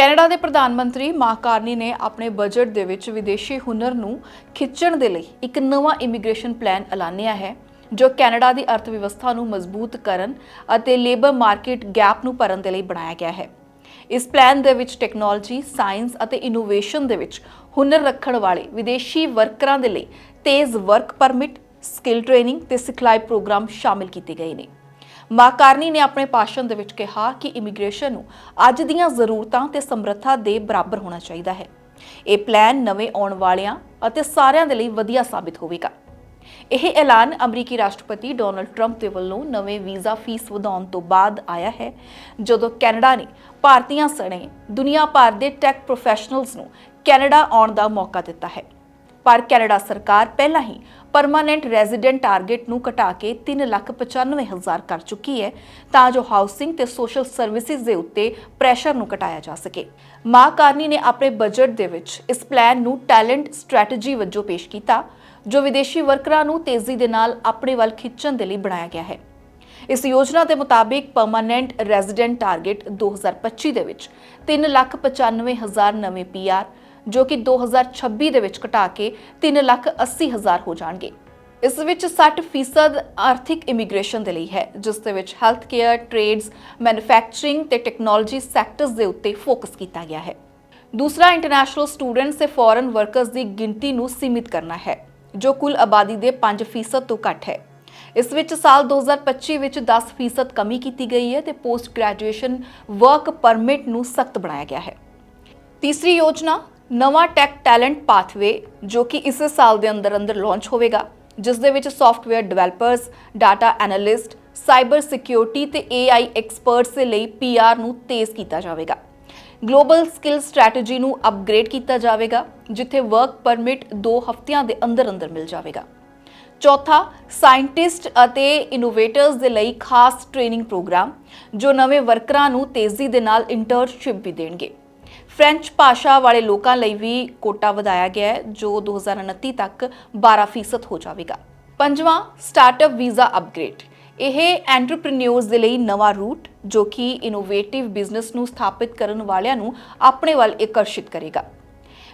Canada ਦੇ ਪ੍ਰਧਾਨ ਮੰਤਰੀ ਮਾਰਕ ਨੇ ਆਪਣੇ ਬਜਟ ਦੇ ਵਿੱਚ ਵਿਦੇਸ਼ੀ ਹੁਨਰ ਨੂੰ ਖਿੱਚਣ ਦੇ ਲਈ ਇੱਕ ਨਵਾਂ ਇਮੀਗ੍ਰੇਸ਼ਨ ਪਲਾਨ ਐਲਾਨਿਆ ਹੈ ਜੋ ਕੈਨੇਡਾ ਦੀ ਅਰਥ ਵਿਵਸਥਾ ਨੂੰ ਮਜ਼ਬੂਤ ਕਰਨ ਅਤੇ ਲੇਬਰ ਮਾਰਕੀਟ ਗੈਪ ਨੂੰ ਭਰਨ ਦੇ ਲਈ ਬਣਾਇਆ ਗਿਆ ਹੈ ਇਸ ਪਲਾਨ ਦੇ ਵਿੱਚ ਟੈਕਨੋਲੋਜੀ, ਸਾਇੰਸ ਅਤੇ ਇਨੋਵੇਸ਼ਨ ਦੇ ਵਿੱਚ ਹੁਨਰ ਰੱਖਣ ਵਾਲੇ ਵਿਦੇਸ਼ੀ ਵਰਕਰਾਂ ਦੇ ਲਈ ਤੇਜ਼ ਵਰਕ ਪਰਮਿਟ, ਸਕਿੱਲ ਟ੍ਰੇਨਿੰਗ ਤੇ ਸਿਖਲਾਈ ਪ੍ਰੋਗਰਾਮ ਸ਼ਾਮਿਲ ਕੀਤੇ ਗਏ ਨੇ। ਮਾਕਾਰਨੀ ਨੇ ਆਪਣੇ ਭਾਸ਼ਣ ਦੇ ਵਿੱਚ ਕਿਹਾ ਕਿ ਇਮੀਗ੍ਰੇਸ਼ਨ ਨੂੰ ਅੱਜ ਦੀਆਂ ਜ਼ਰੂਰਤਾਂ ਤੇ ਸਮਰੱਥਾ ਦੇ ਬਰਾਬਰ ਹੋਣਾ ਚਾਹੀਦਾ ਹੈ। ਇਹ ਪਲਾਨ ਨਵੇਂ ਆਉਣ ਵਾਲਿਆਂ ਅਤੇ ਸਾਰਿਆਂ ਦੇ ਲਈ ਵਧੀਆ ਸਾਬਿਤ ਹੋਵੇਗਾ। ਇਹ ਐਲਾਨ ਅਮਰੀਕੀ ਰਾਸ਼ਟਰਪਤੀ ਡੋਨਲਡ ਟਰੰਪ ਦੇ ਵੱਲੋਂ ਨਵੇਂ ਵੀਜ਼ਾ ਫੀਸ ਵਧਾਉਣ ਤੋਂ ਬਾਅਦ ਆਇਆ ਹੈ, ਜਦੋਂ ਕੈਨੇਡਾ ਨੇ ਭਾਰਤੀਆਂ ਸਣੇ ਦੁਨੀਆ ਭਰ ਦੇ ਟੈਕ ਪ੍ਰੋਫੈਸ਼ਨਲਸ ਨੂੰ ਕੈਨੇਡਾ ਆਉਣ ਦਾ ਮੌਕਾ ਦਿੱਤਾ ਹੈ ਪਰ ਕੈਨੇਡਾ ਸਰਕਾਰ ਪਹਿਲਾਂ ਹੀ ਪਰਮਾਨੈਂਟ ਰੈਜ਼ੀਡੈਂਟ ਟਾਰਗੇਟ ਨੂੰ ਘਟਾ ਕੇ 395000 ਕਰ ਚੁੱਕੀ ਹੈ ਤਾਂ ਜੋ ਹਾਊਸਿੰਗ ਤੇ ਸੋਸ਼ਲ ਸਰਵਿਸਿਜ਼ ਦੇ ਉੱਤੇ ਪ੍ਰੈਸ਼ਰ ਨੂੰ ਘਟਾਇਆ ਜਾ ਸਕੇ। ਮਾਂ ਕਾਰਨੀ ਨੇ ਆਪਣੇ ਬਜਟ ਦੇ ਵਿੱਚ ਇਸ ਪਲਾਨ ਨੂੰ ਟੈਲੈਂਟ ਸਟ੍ਰੈਟਜੀ ਵਜੋਂ ਪੇਸ਼ ਕੀਤਾ, ਜੋ ਵਿਦੇਸ਼ੀ ਵਰਕਰਾਂ ਨੂੰ ਤੇਜ਼ੀ ਦੇ ਨਾਲ ਆਪਣੇ ਵੱਲ ਖਿੱਚਣ ਦੇ ਲਈ ਬਣਾਇਆ ਗਿਆ ਹੈ। ਇਸ ਯੋਜਨਾ ਦੇ ਮੁਤਾਬਿਕ ਪਰਮਾਨੈਂਟ ਰੈਜ਼ੀਡੈਂਟ ਟਾਰਗੇਟ 2025 ਦੇ ਵਿੱਚ 395000 ਨਵੇਂ ਪੀਆਰ ਜੋ ਕਿ 2026 ਦੇ ਵਿੱਚ ਘਟਾ ਕੇ 380000 ਹੋ ਜਾਣਗੇ। ਇਸ ਵਿੱਚ 60% ਆਰਥਿਕ ਇਮੀਗ੍ਰੇਸ਼ਨ ਦੇ ਲਈ ਹੈ, ਜਿਸ ਦੇ ਵਿੱਚ ਹੈਲਥ ਕੇਅਰ ਟ੍ਰੇਡਸ ਮੈਨੂਫੈਕਚਰਿੰਗ ਤੇ ਟੈਕਨੋਲੋਜੀ ਸੈਕਟਰਸ ਦੇ ਉੱਤੇ ਫੋਕਸ ਕੀਤਾ ਗਿਆ ਹੈ। ਦੂਸਰਾ ਇੰਟਰਨੈਸ਼ਨਲ ਸਟੂਡੈਂਟਸ ਤੇ ਫੋਰਨ ਵਰਕਰਸ ਦੀ ਗਿਣਤੀ ਨੂੰ ਸੀਮਿਤ ਕਰਨਾ ਹੈ, ਜੋ ਕੁੱਲ ਆਬਾਦੀ ਦੇ 5% ਤੋਂ ਘੱਟ ਹੈ। ਇਸ ਵਿੱਚ ਸਾਲ 2025 ਵਿੱਚ 10% ਕਮੀ ਕੀਤੀ ਗਈ ਹੈ ਤੇ ਪੋਸਟ ਗ੍ਰੈਜੂਏਸ਼ਨ ਵਰਕ ਪਰਮਿਟ ਨੂੰ ਸਖਤ ਬਣਾਇਆ ਗਿਆ ਹੈ। ਤੀਸਰੀ ਯੋਜਨਾ ਨਵਾਂ ਟੈਕ ਟੈਲੈਂਟ ਪਾਥਵੇ ਜੋ ਕਿ ਇਸੇ ਸਾਲ ਦੇ ਅੰਦਰ ਅੰਦਰ ਲਾਂਚ ਹੋਵੇਗਾ, ਜਿਸ ਦੇ ਵਿੱਚ software developers data analyst cyber security ਤੇ AI ਐਕਸਪਰਟਸ ਦੇ ਲਈ PR ਨੂੰ ਤੇਜ਼ ਕੀਤਾ ਜਾਵੇਗਾ। ਗਲੋਬਲ ਸਕਿੱਲ ਸਟ੍ਰੈਟਜੀ ਨੂੰ ਅਪਗ੍ਰੇਡ ਕੀਤਾ ਜਾਵੇਗਾ, ਜਿੱਥੇ ਵਰਕ ਪਰਮਿਟ 2 ਹਫ਼ਤਿਆਂ ਦੇ ਅੰਦਰ ਅੰਦਰ ਮਿਲ ਜਾਵੇਗਾ। ਚੌਥਾ ਸਾਇੰਟਿਸਟ ਅਤੇ ਇਨੋਵੇਟਰਸ ਦੇ ਲਈ ਖਾਸ ਟ੍ਰੇਨਿੰਗ ਪ੍ਰੋਗਰਾਮ ਜੋ ਨਵੇਂ ਵਰਕਰਾਂ ਨੂੰ ਤੇਜ਼ੀ ਦੇ ਨਾਲ ਇੰਟਰਨਸ਼ਿਪ ਵੀ ਦੇਣਗੇ। ਫ੍ਰੈਂਚ ਭਾਸ਼ਾ ਵਾਲੇ ਲੋਕਾਂ ਲਈ ਵੀ ਕੋਟਾ ਵਧਾਇਆ ਗਿਆ ਹੈ, ਜੋ 2029 ਤੱਕ 12% ਹੋ ਜਾਵੇਗਾ। ਪੰਜਵਾਂ ਸਟਾਰਟਅਪ ਵੀਜ਼ਾ ਅਪਗ੍ਰੇਡ ਇਹ ਐਂਟਰਪ੍ਰੀਨਿਓਰਸ ਦੇ ਲਈ ਨਵਾਂ ਰੂਟ ਜੋ ਕਿ ਇਨੋਵੇਟਿਵ ਬਿਜ਼ਨਸ ਨੂੰ ਸਥਾਪਿਤ ਕਰਨ ਵਾਲਿਆਂ ਨੂੰ ਆਪਣੇ ਵੱਲ ਆਕਰਸ਼ਿਤ ਕਰੇਗਾ।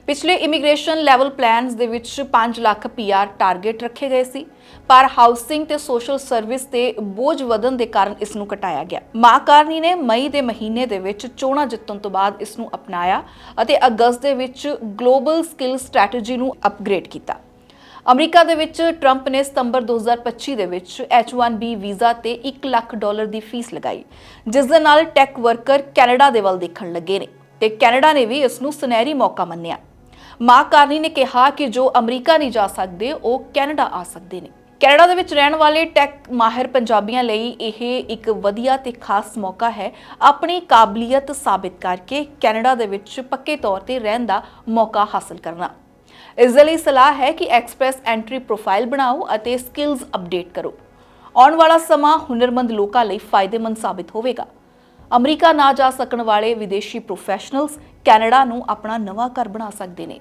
ਪਿਛਲੇ ਇਮੀਗ੍ਰੇਸ਼ਨ ਲੈਵਲ ਪਲਾਨਸ ਦੇ ਵਿੱਚ 5 ਲੱਖ ਪੀਆਰ ਟਾਰਗੇਟ ਰੱਖੇ ਗਏ ਸੀ, ਪਰ ਹਾਊਸਿੰਗ ਤੇ ਸੋਸ਼ਲ ਸਰਵਿਸ ਤੇ ਬੋਝ ਵਧਣ ਦੇ ਕਾਰਨ ਇਸ ਨੂੰ ਘਟਾਇਆ ਗਿਆ। ਮਾਂ ਕਾਰਨੀ ਨੇ ਮਈ ਦੇ ਮਹੀਨੇ ਦੇ ਵਿੱਚ ਚੋਣਾਂ ਜਿੱਤਣ ਤੋਂ ਬਾਅਦ ਇਸ ਨੂੰ ਅਪਣਾਇਆ ਅਤੇ ਅਗਸਤ ਦੇ ਵਿੱਚ ਗਲੋਬਲ ਸਕਿੱਲ ਸਟ੍ਰੈਟਜੀ ਨੂੰ ਅਪਗ੍ਰੇਡ ਕੀਤਾ। ਅਮਰੀਕਾ ਦੇ ਵਿੱਚ ਟਰੰਪ ਨੇ ਸਤੰਬਰ 2025 ਦੇ ਵਿੱਚ H1B ਵੀਜ਼ਾ ਤੇ 1 ਲੱਖ ਡਾਲਰ ਦੀ ਫੀਸ ਲਗਾਈ, ਜਿਸ ਦੇ ਨਾਲ ਟੈਕ ਵਰਕਰ ਕੈਨੇਡਾ ਦੇ ਵੱਲ ਦੇਖਣ ਲੱਗੇ ਨੇ ਤੇ ਕੈਨੇਡਾ ਨੇ ਵੀ ਇਸ ਨੂੰ ਸੁਨਹਿਰੀ ਮੌਕਾ ਮੰਨਿਆ। ਮਾਂ ਕਾਰਨੀ ਨੇ ਕਿਹਾ ਕਿ ਜੋ ਅਮਰੀਕਾ ਨਹੀਂ ਜਾ ਸਕਦੇ, ਉਹ ਕੈਨੇਡਾ ਆ ਸਕਦੇ ਨੇ। ਕੈਨੇਡਾ ਦੇ ਵਿੱਚ ਰਹਿਣ ਵਾਲੇ ਟੈਕ ਮਾਹਿਰ ਪੰਜਾਬੀਆਂ ਲਈ ਇਹ ਇੱਕ ਵਧੀਆ ਤੇ ਖਾਸ ਮੌਕਾ ਹੈ ਆਪਣੀ ਕਾਬਲੀਅਤ ਸਾਬਿਤ ਕਰਕੇ ਕੈਨੇਡਾ ਦੇ ਵਿੱਚ ਪੱਕੇ ਤੌਰ ਤੇ ਰਹਿਣ ਦਾ ਮੌਕਾ ਹਾਸਲ ਕਰਨਾ। ਇਸ ਦੇ ਲਈ ਸਲਾਹ ਹੈ ਕਿ ਐਕਸਪ੍ਰੈਸ ਐਂਟਰੀ ਪ੍ਰੋਫਾਈਲ ਬਣਾਓ ਅਤੇ ਸਕਿੱਲਸ ਅਪਡੇਟ ਕਰੋ। ਆਉਣ ਵਾਲਾ ਸਮਾਂ ਹੁਨਰਮੰਦ ਲੋਕਾਂ ਲਈ ਫਾਇਦੇਮੰਦ ਸਾਬਿਤ ਹੋਵੇਗਾ। ਅਮਰੀਕਾ ਨਾ ਜਾ ਸਕਣ ਵਾਲੇ ਵਿਦੇਸ਼ੀ ਪ੍ਰੋਫੈਸ਼ਨਲਸ ਕੈਨੇਡਾ ਨੂੰ ਆਪਣਾ ਨਵਾਂ ਘਰ ਬਣਾ ਸਕਦੇ ਨੇ।